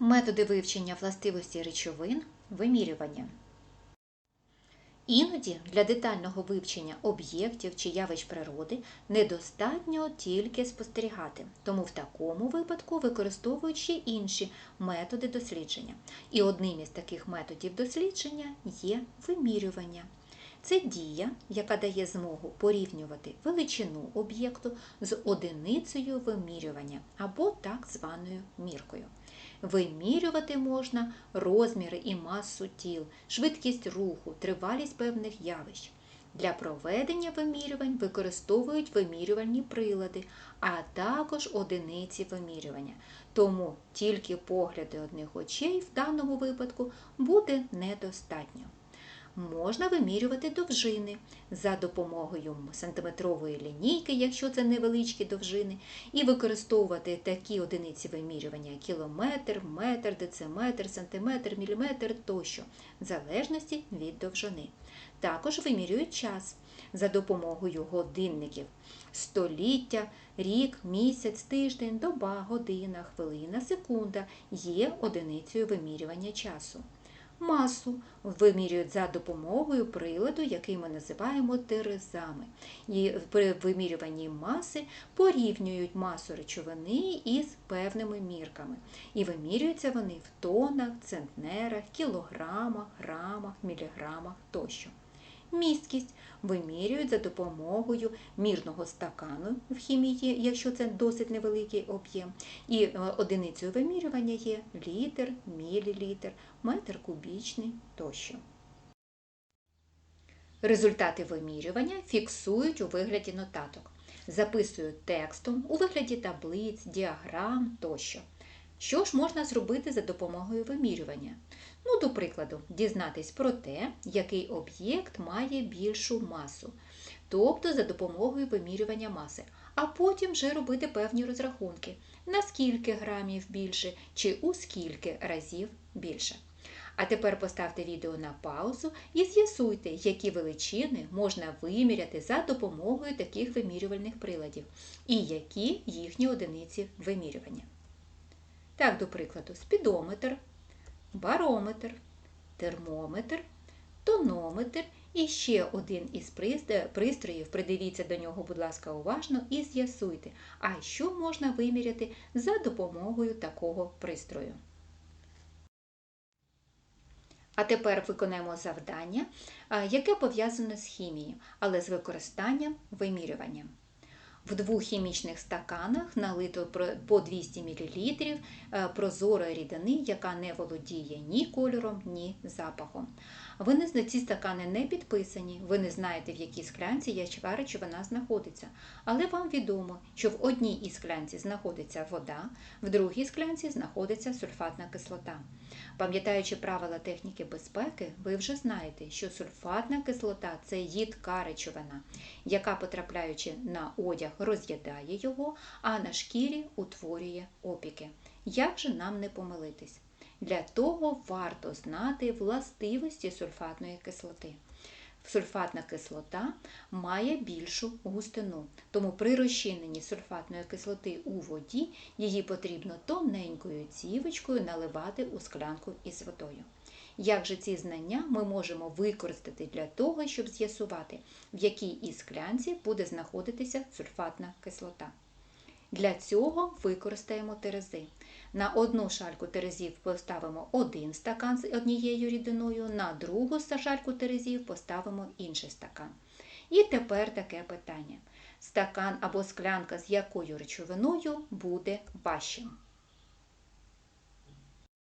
Методи вивчення властивості речовин вимірювання. Іноді для детального вивчення об'єктів чи явищ природи недостатньо тільки спостерігати, тому в такому випадку використовують ще інші методи дослідження. І одним із таких методів дослідження є вимірювання. Це дія, яка дає змогу порівнювати величину об'єкту з одиницею вимірювання або так званою міркою. Вимірювати можна розміри і масу тіл, швидкість руху, тривалість певних явищ. Для проведення вимірювань використовують вимірювальні прилади, а також одиниці вимірювання. Тому тільки погляди одних очей в даному випадку буде недостатньо можна вимірювати довжини за допомогою сантиметрової лінійки, якщо це невеличкі довжини, і використовувати такі одиниці вимірювання кілометр, метр, дециметр, сантиметр, міліметр тощо, в залежності від довжини. Також вимірюють час за допомогою годинників. Століття, рік, місяць, тиждень, доба, година, хвилина, секунда є одиницею вимірювання часу масу вимірюють за допомогою приладу, який ми називаємо терезами. І при вимірюванні маси порівнюють масу речовини із певними мірками. І вимірюються вони в тонах, центнерах, кілограмах, грамах, міліграмах тощо. Місткість вимірюють за допомогою мірного стакану в хімії, якщо це досить невеликий об'єм. І е, одиницею вимірювання є літр, мілілітр, метр кубічний тощо. Результати вимірювання фіксують у вигляді нотаток, записують текстом у вигляді таблиць, діаграм тощо. Що ж можна зробити за допомогою вимірювання? Ну, до прикладу, дізнатись про те, який об'єкт має більшу масу, тобто за допомогою вимірювання маси, а потім вже робити певні розрахунки, на скільки грамів більше чи у скільки разів більше. А тепер поставте відео на паузу і з'ясуйте, які величини можна виміряти за допомогою таких вимірювальних приладів і які їхні одиниці вимірювання. Так, до прикладу, спідометр, барометр, термометр, тонометр і ще один із пристроїв, придивіться до нього, будь ласка, уважно, і з'ясуйте, а що можна виміряти за допомогою такого пристрою. А тепер виконаємо завдання, яке пов'язане з хімією, але з використанням вимірювання. В двох хімічних стаканах налито по 200 мл е, прозорої рідини, яка не володіє ні кольором, ні запахом. Ви ці стакани не підписані, ви не знаєте, в якій склянці яка речовина знаходиться. Але вам відомо, що в одній із склянці знаходиться вода, в другій склянці знаходиться сульфатна кислота. Пам'ятаючи правила техніки безпеки, ви вже знаєте, що сульфатна кислота це їдка речовина, яка, потрапляючи на одяг, роз'їдає його, а на шкірі утворює опіки. Як же нам не помилитись? Для того варто знати властивості сульфатної кислоти. Сульфатна кислота має більшу густину, тому при розчиненні сульфатної кислоти у воді її потрібно тоненькою цівочкою наливати у склянку із водою. Як же ці знання ми можемо використати для того, щоб з'ясувати, в якій із склянці буде знаходитися сульфатна кислота? Для цього використаємо терези. На одну шальку терезів поставимо один стакан з однією рідиною, на другу шальку терезів поставимо інший стакан. І тепер таке питання: стакан або склянка з якою речовиною буде важчим?